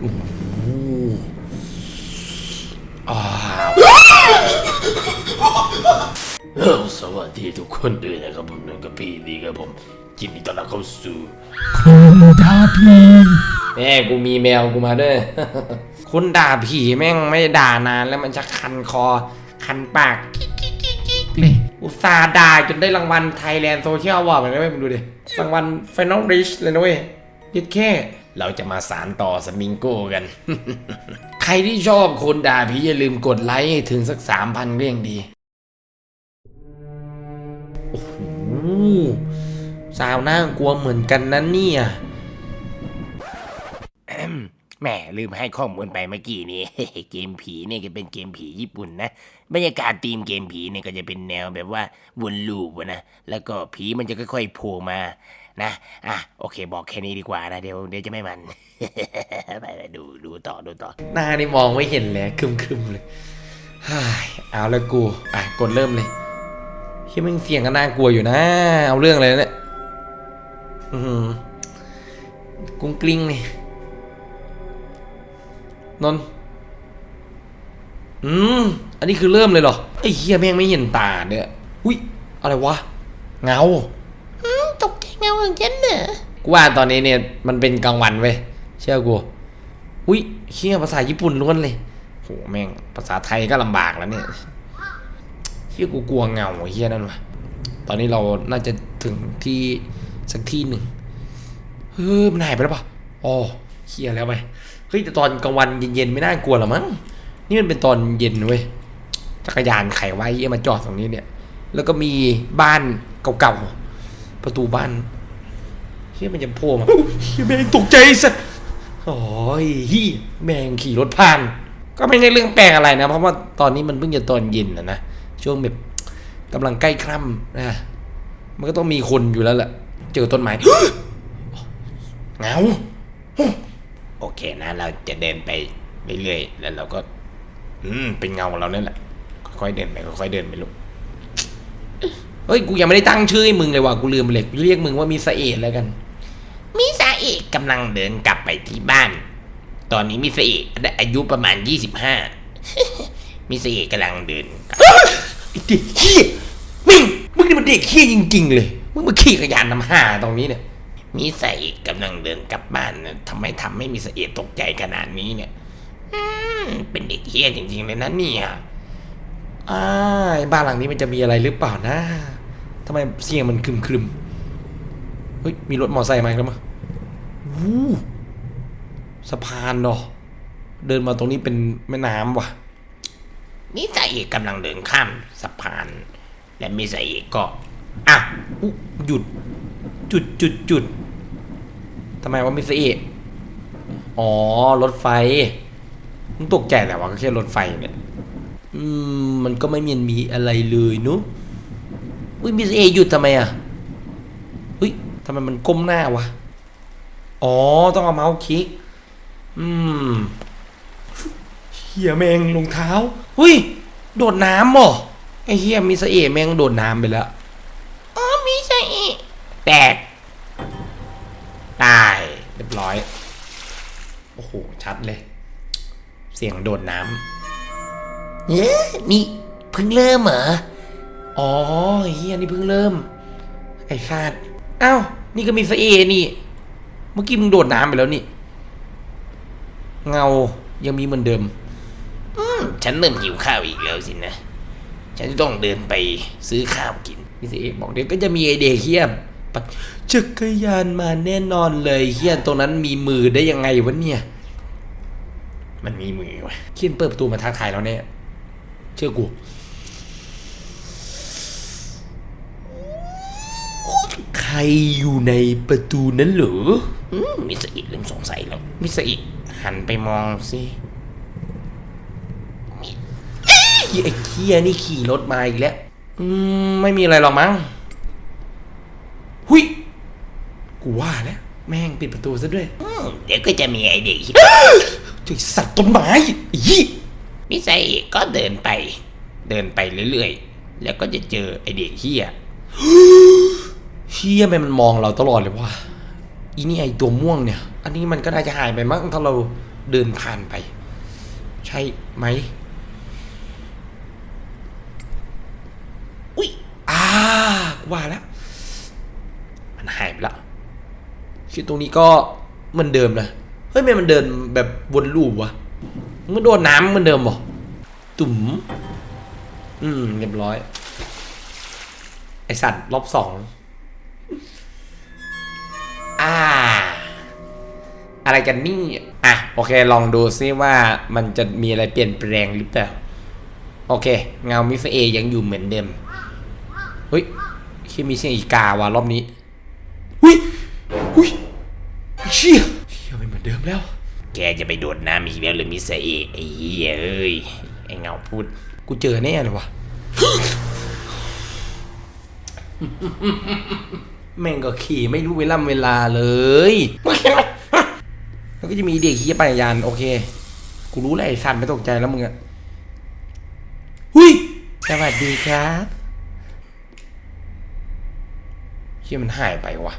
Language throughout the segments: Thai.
โอ้โหอ้าวเอ้าสวัสดีทุกคนด้วยนะครับผมหนึ่งกับพี่ดีครับผมยินดีต้อนรับเข้าสู่คุณดาพีแม่กูมีแมวกูมาด้วย คุณด่าผีแม่งไม่ได้ด่านานแล้วมันจะคันคอ คันปากกิ๊กกิ๊กกิ๊กกิ๊กเลยอุตส่าห์ด่าจนได้รางวัลไทยแลนด์โซเชียลวอร์ดเหมือนกันเว้ยมึงดูดิรางวัล Final Reach เลยนะเว้ยยึดแค่ เราจะมาสารต่อสมิงโก้กัน ใครที่ชอบคนด่าผีอย่าลืมกดไลค์ให้ถึงสักสามพันเรื่องดี โอ้โหสาวน่ากลัวเหมือนกันนะเนี่ยแหมลืมให้ข้อมูลไปเมื่อกี้นี้ เกมผีเนี่ยก็เป็นเกมผีญี่ปุ่นนะบรรยากาศธีมเกมผีเนี่ยก็จะเป็นแนวแบบว่าวนลูปนะแล้วก็ผีมันจะค่อยๆโผล่มานะอะโอเค บอกแค่นี้ดีกว่านะเดี๋ยวเดี๋ยวจะไม่มันไปดูดูต่อดูต่อหน้านี่มองไม่เห็นเลยคึมคึมๆเลยฮ่าเอาแล้วกูอะกดเริ่มเลยเฮ้ยมึงเสียงก็น่ากลัวอยู่นะ เอาเรื่องอะไรเนี่ยอือหือกุ้งกลิ้งนี่ นนท์อืม อันนี้คือเริ่มเลยเหรอ ไอ้เฮียแม่งไม่เห็นตาเนี่ยอุ้ย อะไรวะ เงาตกใจเงาของฉันเหรอกูว่าตอนนี้เนี่ยมันเป็นกลางวันเว้ย เชื่อกู อุ้ยเฮียภาษาญี่ปุ่นล้วนเลยโหแม่ง ภาษาไทยก็ลำบากแล้วเนี่ยเฮียกูกลัวเงาเฮียนั่นวะตอนนี้เราน่าจะถึงที่สักที่หนึ่งเฮ้ยมันหายไปแล้วปะอ๋อเฮียแล้วไป เฮ้ยแต่ตอนกลางวันเย็นๆไม่น่ากลัวหรอมั้งนี่มันเป็นตอนเย็นเว้ยจักรยานไขไว้เหี้ยมาจอดตรงนี้เนี่ย แล้วก็มีบ้านเก่าๆประตูบ้านเฮียมันจะโผล่มาเฮียแม่งตกใจสัสโอ้ยเฮียแม่งขี่รถผ่าน ก็ไม่ใช่เรื่องแปลกอะไรนะ เพราะว่าตอนนี้มันเพิ่งจะตอนเย็นนะนะช่วงแบบกำลังใกล้ค่ำนะมันก็ต้องมีคนอยู่แล้วแหละเจอต้นไม้เงาโอ เคนะเราจะเดินไปเรื่อยๆแล้วเราก็ อืมเป็นเงาของเราเนี่ยแหละค่อยๆเดินไปค่อยๆเดินไปลูกเฮ้ยกูยังไม่ได้ตั้งชื่อให้มึงเลยว่ะกูลืมไปเลยกูเรียกมึงว่ามีสเอดแล้วกัน มิซาเอะกำลังเดินกลับไปที่บ้าน ตอนนี้มิสเอะได้อายุประมาณยี่สิบห้ามิสเอะกำลังเดินไอ้เด็กเฮียมึงมึงนี่มันเด็กเฮียจริง ๆ เลย มึงมาขี่กระยานนำห้าตรงนี้เนี่ย มิสเอะกำลังเดินกลับบ้านนะทำไมทำให้มิสเอะตกใจขนาดนี้เนี่ยเป็นเด็กเฮี้ยจริงๆเลยนะเนี่ยอ้ายบ้านหลังนี้มันจะมีอะไรหรือเปล่านะทำไมเสียงมันครึมๆเฮ้ยมีรถมอไซค์มาแล้วมั้งวู้สะพานเนาะเดินมาตรงนี้เป็นแม่น้ำว่ะมิสเอะกำลังเดินข้ามสะพาน และมิสเอะก็อะอหยุดจุดจุดจุดำไมว่ามิสเอะอ๋อ รถไฟมึงตกใจแหละวะก็แค่รถไฟเนี่ย อืม มันก็ไม่มีมีอะไรเลยเนุ๊อุ้ยมิสเอะหยุดทำไมอะอุ้ยทำไมมันก้มหน้าวะ อ๋อ ต้องเอาเมาส์คลิก อืมเฮียแมงรองเท้าเฮ้ย โดดน้ำเหรอไอเฮียมิสเอะแมงโดดน้ำไปแล้ว อ๋อมิซาเอะแตก ตายเรี ยบร้อย โอ้โห ชัดเลย เสียงโดดน้เอ๊ะนี่เพิ่งเริ่มเหรอำอ๋อไอ้เฮียนี่เพิ่งเริ่ม ไอ้ฟาดอ้าวนี่ก็มีสเอนี่ เมื่อกี้มึงโดดน้ำไปแล้วนี่ เงายังมีเหมือนเดิม อืมฉันเริ่มหิวข้าวอีกแล้วสินะ ฉันจะต้องเดินไปซื้อข้าวกินพี่สิเอกบอกเดี๋ยวก็จะมีไอเด็กเฮีย ปักจักรยานมาแน่นอนเลยเฮียตรงนั้นมีมือได้ยังไงวะเนี่ย มันมีมือวะเขียนเปิดประตูมาทักทายเราเนี่ยเชื่อกูใครอยู่ในประตูนั้นเหรออืมมิซาเอะเริ่มสงสัยแล้วมิสอิหันไปมองสิเฮียไอ้เคียนี่ขี่รถมาอีกแล้วอืมไม่มีอะไรหรอกมั้ง หุย กูว่าแล้วแม่งปิดประตูซะด้วยอืมเดี๋ยวก็จะมีไอเด็กไอ้สัตว์ต้นไม้ไอ้ยี่มิซาเอะก็เดินไป เดินไปเรื่อยๆ แล้วก็จะเจอไอเด็กเฮียเฮียแม่งมันมองเราตลอดเลยว่าอีนี่ไอตัวม่วงเนี่ย อันนี้มันก็น่าจะหายไปมั้งถ้าเราเดินผ่านไป ใช่ไหมอุ้ยอ่ากูว่าแล้ว มันหายไปแล้ว คือตรงนี้ก็เหมันเดิมนะเฮ้ยทำไมมันเดินแบบวนลูปวะมันโดนน้ำเหมันเดิมบ่ตุ่มอืมเรียบร้อย ไอสัตว์รอบสองอ่า อะไรกันนี่อะโอเค ลองดูซิว่ามันจะมีอะไรเปลี่ยนแปลงหรือเปล่าโอเค เงามิสเอยังอยู่เหมือนเดิมเฮ้ยคิดมีเสียงอีกาว่ะรอบนี้หุ้ยหุ้ยเชี่ยเชี่ยไม่เหมือนเดิมแล้ว แก จะไปโดดน้ำอีกแล้วหรือมิสเอร์เอไอ้เหี้ยเอ้ยไอ้เงาพูด กูเจอแน่เลยวะแม่งก็ขี่ไม่รู้เวลาเวลาเลยแล้วก็จะมีเด็กขี่ปั่นยานโอเค กูรู้แหละไอ้สันไม่ตกใจแล้วมึงอะหุยสวัสดีครับเฮียมันหายไปวะ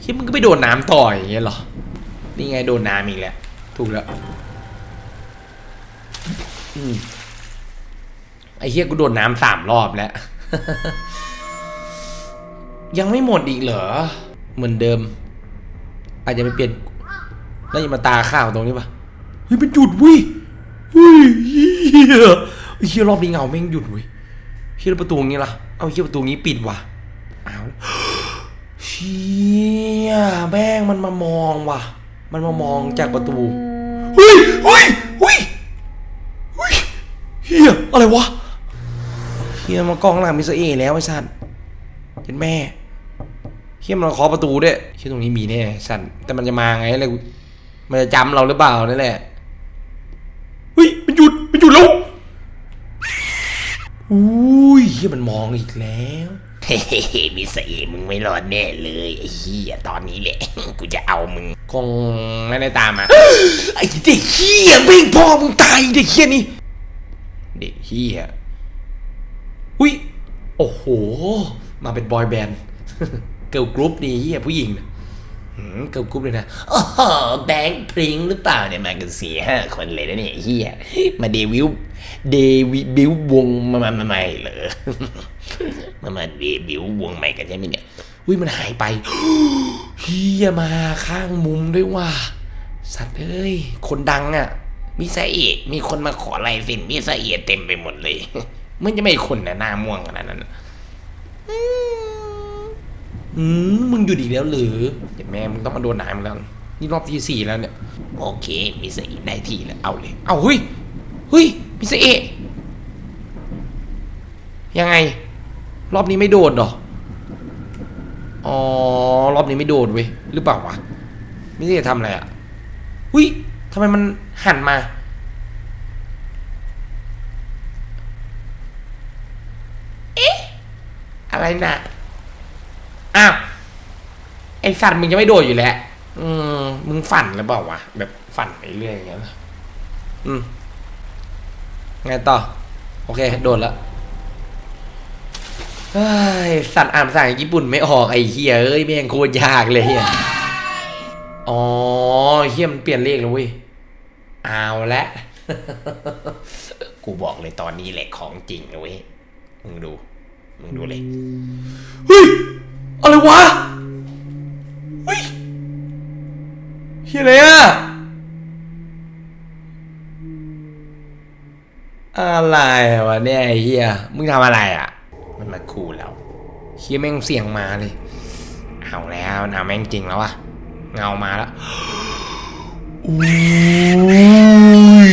เฮียมึงก็ไปโดนน้ำต่ออย่างเงี้ยเหรอ นี่ไงโดนน้ำอีกแล้ว ถูกแล้วอืมไอ้เฮียกูโดนน้ำสามรอบแล้ว ยังไม่หมดอีกเหรอ เหมือนเดิม อาจจะไปเปลี่ยนน่าจะมาตาข้าวตรงนี้ปะเฮ้ยมันหยุดวิเฮ้ยเฮียไอ้เฮียรอบนี้เงาแม่งหยุดเว้ยเฮียประตูนี้ล่ะ เอาเฮียประตูนี้ปิดว่ะเอาเชียแม่งมันมามองว่ะ มันมามองจากประตู เฮ้ยเฮ้ยเฮ้ยเฮ้ยเฮียอะไรวะเฮียมากองหลังมิสเตอร์เอแล้วไอ้สัตว์เห็นแม่เฮียมันมาเคาะประตูด้วยเฮียตรงนี้มีแน่สันแต่มันจะมาไงอะไรมันจะจำเราหรือเปล่านั่นแหละเฮ้ยมันหยุดมันหยุดแล้วอุ้ยเฮียมันมองอีกแล้ว มิสเตอร์เอมึงไม่รอดแน่เลยไอ้เหี้ยตอนนี้แหละกูจะเอามึง คงไม่ได้ตามมาไอ้เด็กเฮียเพ่งพ่อมึงตายเด็กเฮียนี่เด็กเฮียอุ้ยโอ้โห มาเป็นบอยแบนด์เกิร์ลกรุ๊ปนี่เฮียผู้หญิงนะเกิร์ลกรุ๊ปเลยนะโอ้โหแบงค์พริงหรือเปล่าเนี่ยมากันสี่ห้าคนเลยนะเนี่ยเฮียมาเดวิวเดวิบิววงมามามาใหม่เหรอ มามาเดบิววงใหม่กันใช่ไหมเนี่ยอุ้ยมันหายไปเฮียมาข้างมุมด้วยว่ะสัตว์เอ้ย คนดังอะมิสเตอร์เอมีคนมาขอลายเซ็นมิสเตอร์เต็มไปหมดเลยมันจะไม่คนนะหน้าม่วงขนาดนั้นอืมมึงหยุดอีกแล้วหรือเดี๋ยวแม่มึงต้องมาโดนหนายมึงแล้ว นี่รอบที่สี่แล้วเนี่ย โอเคมิสเตอร์เอได้ที่แล้วเอาเลย เอาเฮ้ยเฮ้ยมิสเตอร์เอะยังไง รอบนี้ไม่โดดหรอ อ๋อ รอบนี้ไม่โดดเว้ย หรือเปล่าวะ ไมิสเตอร์เอะทำอะไรอะหุ้ยทำไมมันหันมา เอ๊ะ อะไรนะอ้าว ไอสัตว์มึงจะไม่โดดอยู่แล้ว อืม มึงฝันหรือเปล่าวะ แบบฝันไปเรื่อยอย่างเงี้ย อืม ไงต่อ โอเค โดดแล้ว สัตว์อ่านภาษาญี่ปุ่นไม่ออกไอ้เฮียเอ้ยแม่งโคตรยากเลยเฮียอ๋อเฮียมันเปลี่ยนเลขแล้วเว้ยเอาละกูบอกเลยตอนนี้แหละของจริงนะเว้ยมึงดู มึงดูเลยเฮ้ยอะไรวะเฮ้ยเฮียอะไรอะอะไรวะเนี่ยไอ้เฮียมึงทำอะไรอะ มาคู่เราเฮียแม่งเสียงมาเลยเอาแล้วนะแม่งจริงแล้ววะเงามาแล้วอุ้ย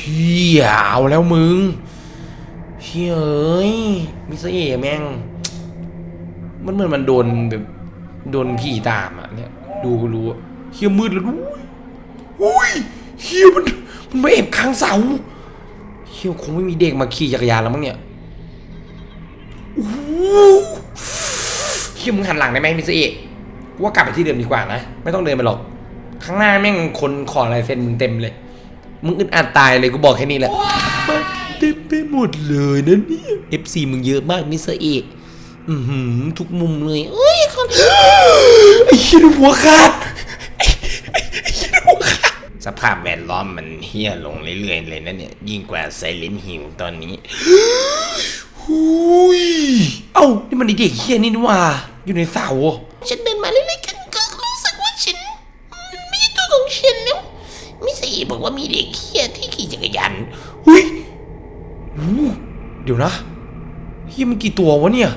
เฮียเอาแล้วมึงเฮียเอ้ยมิสเตอร์เอแม่ง มันเหมือนมันโดนแบบโดนผีตามอะเนี่ย ดูรู้เฮียมืดแล้วด้วยอุ้ยเฮียมันมันมาเอบข้างเสาเฮียคงไม่มีเด็กมาขี่จักรยานแล้วมั้งเนี่ย โอ้โหเฮียมึงหันหลังได้ไหมมิสเอะกูว่ากลับไปที่เดิมดีกว่านะ ไม่ต้องเดินไปหรอก ข้างหน้าแม่งคนขอลายเซ็นมึงเต็มเลย มึงอึดอัดตายเลยกูบอกแค่นี้แหละมาเต็มไปหมดเลยนะเนี่ย FC มึงเยอะมากมิสเอะอือหือทุกมุมเลยเอ้ยคนไอ้เหี้ยหัวขาดไอ้ไอ้ไอ้เหี้ยหัวขาดสภาพแวดล้อมมันเฮี้ยลงเรื่อยๆเลยนะเนี่ย ยิ่งกว่าไซเลนฮิวตอนนี้ หุยเอ้า นี่มันไอ้เด็กเฮียนี่นี่หว่า อยู่ในเสาอะฉันเดินมาเรื่อยๆกันก็รู้สึกว่าฉันอืมไม่ใช่ตัวของฉันแล้วมิสอีบอกว่ามีเด็กเฮียที่ขี่จักรยานหุยอู้เดี๋ยวนะเฮียมันกี่ตัววะเนี่ย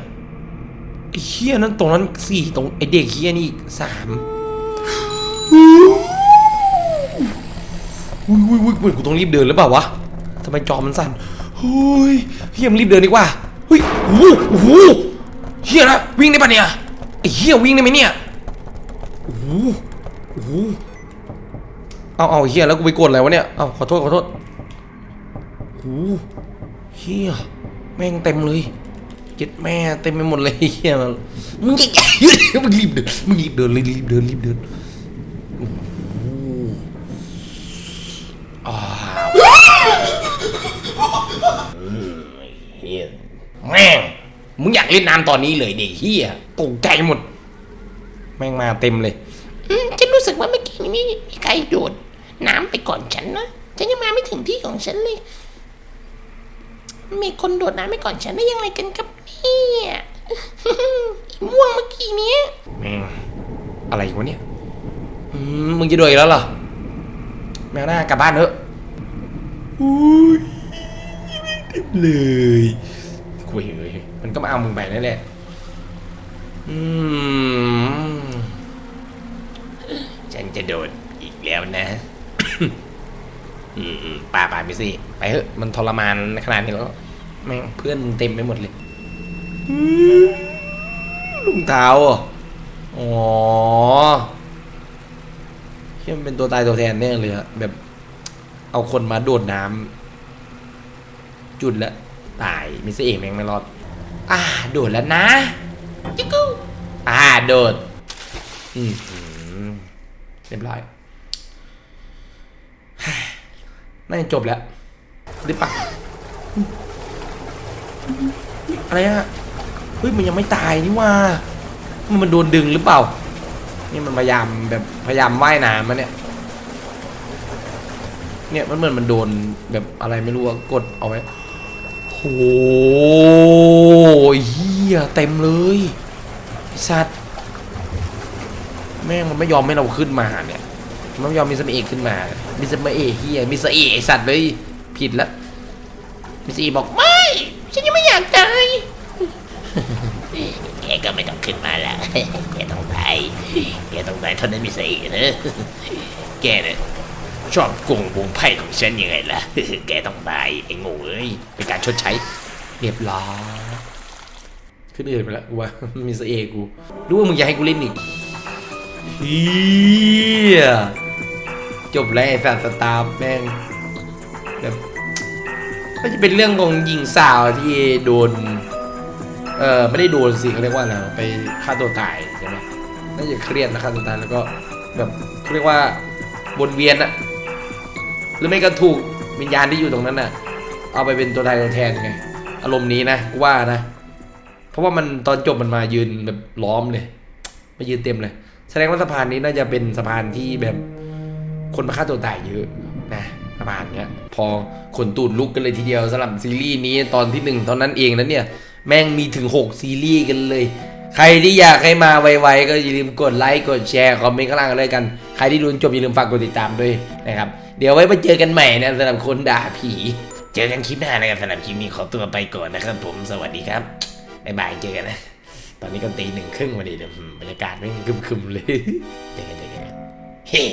ไอ้เฮียนั้นตรงนั้นสี่ตรงไอ้เด็กเฮียนี่อีกสามอุ้ยอุ้ยอุ้ยอุ้ยกูต้องรีบเดินหรือเปล่าวะทำไมจอมันสั่น เฮ้ยเฮียมรีบเดินดีกว่าเฮ้ยโอ้โหเฮียนะวิ่งได้ปะเนี่ยไอ้เฮียวิ่งได้ไหมเนี่ยโอ้โหโอ้โหเอาเอาเฮียแล้วกูไปกดอะไรวะเนี่ยเอาขอโทษขอโทษโอ้โหเฮียแม่งเต็มเลยเจ็ดแม่เต็มไปหมดเลยเฮียมันมึงจะมึงรีบเดินมึงรีบเดินรีบเดินรีบเดินโอ้โหอ่า เฮี้ย แม่งมึงอยากเล่นน้ำตอนนี้เลยเด็กเฮี้ยตกใจหมด แม่งมาเต็มเลยอืมฉันรู้สึกว่าเมื่อกี้นี้มีมีใครโดดน้ำไปก่อนฉันนะฉันยังมาไม่ถึงที่ของฉันเลย มีคนโดดน้ำไปก่อนฉันได้ยังไงกันครับเนี่ยอีม่วงเมื่อกี้เนี้ยแม่งอะไรวะเนี่ยอืมมึงจะด้วยอีกแล้วเหรอแมวหน้ากลับบ้านเถอะอุ้ยเต็มเลย คุยเลยมันก็มาเอามึงไปนั่นแหละ อืม ฉันจะโดดอีกแล้วนะอืมอืมป่าป่าไปสิ ไปเถอะ มันทรมานขนาดนี้แล้วแม่งเพื่อนเต็มไปหมดเลยลุงเท้าอ๋อที่มันเป็นตัวตายตัวแทนแน่เลยอะแบบ เอาคนมาโดดน้ำจุดแล้ว ตายมิสเอกแม่งไม่รอด อ่าโดดแล้วนะจิกกูอ่าโดดอืมอืมเรียบร้อยน่าจะจบแล้วหรือเปล่าอะไรอะเฮ้ยมันยังไม่ตายนี่ว่ามันมันโดนดึงหรือเปล่า นี่มันพยายามแบบพยายามว่ายน้ำมันเนี่ย เนี่ยมันเหมือนมันโดนแบบอะไรไม่รู้อะกดเอาไว้ โอ้ยเฮียเต็มเลยสัตว์แม่งมันไม่ยอมให้เราขึ้นมาเนี่ยมันไม่ยอมมิสเมเอกขึ้นมามิสเมเอกเฮียมิสเอกสัตว์เลยผิดละมิสเอกบอกไม่ ฉันยังไม่อยากตายแกก็ไม่ต้องขึ้นมาแล้วแกต้องตายแกต้องตายเท่านั้นมิสเอกนะแกเนี่ย ชอบโกงวงไพ่ของฉันยังไงล่ะ แกต้องตายไอ้โง่เอ้ยเป็นการชดใช้ เรียบร้อยขึ้นอื่นไปแล้วกูว่ามิสเอกูรู้ว่ามึงอยากให้กูเล่นอีกเฮียจบแล้วไอ้แฟนสตาร์แม่งแบบก็จะเป็นเรื่องของหญิงสาวที่โดน เออไม่ได้โดนสิเขาเรียกว่าอะไรไปฆ่าตัวตายใช่ไหมน่าจะเครียดนะฆ่าตัวตายแล้วก็แบบเขาเรียกว่าวนเวียนอะ หรือไม่ก็ถูกวิญญาณที่อยู่ตรงนั้นอะเอาไปเป็นตัวตายตัวแทนไง อารมณ์นี้นะกูว่านะ เพราะว่ามันตอนจบมันมายืนแบบล้อมเลยมายืนเต็มเลย แสดงว่าสะพานนี้น่าจะเป็นสะพานที่แบบคนมาฆ่าตัวตายเยอะนะสะพานเนี้ย พอขนตูดลุกกันเลยทีเดียวสำหรับซีรีส์นี้ตอนที่หนึ่งตอนนั้นเองนะเนี่ย แม่งมีถึง 6 ซีรีส์กันเลยใครที่อยากให้มาไวๆก็อย่าลืมกดไลค์กดแชร์คอมเมนต์ข้างล่างกันเลยกัน ใครที่ดูจบอย่าลืมฝากกดติดตามด้วยนะครับ เดี๋ยวไว้มาเจอกันใหม่นะสำหรับคนด่าผี เจอกันคลิปหน้านะครับสำหรับคลิปนี้ขอตัวไปก่อนนะครับ ผมสวัสดีครับบ๊ายบายเจอกันนะ ตอนนี้ก็ตีหนึ่งครึ่งพอดีเดี๋ยวบรรยากาศไม่คึมๆเลยเจอกันเจอกันเฮ้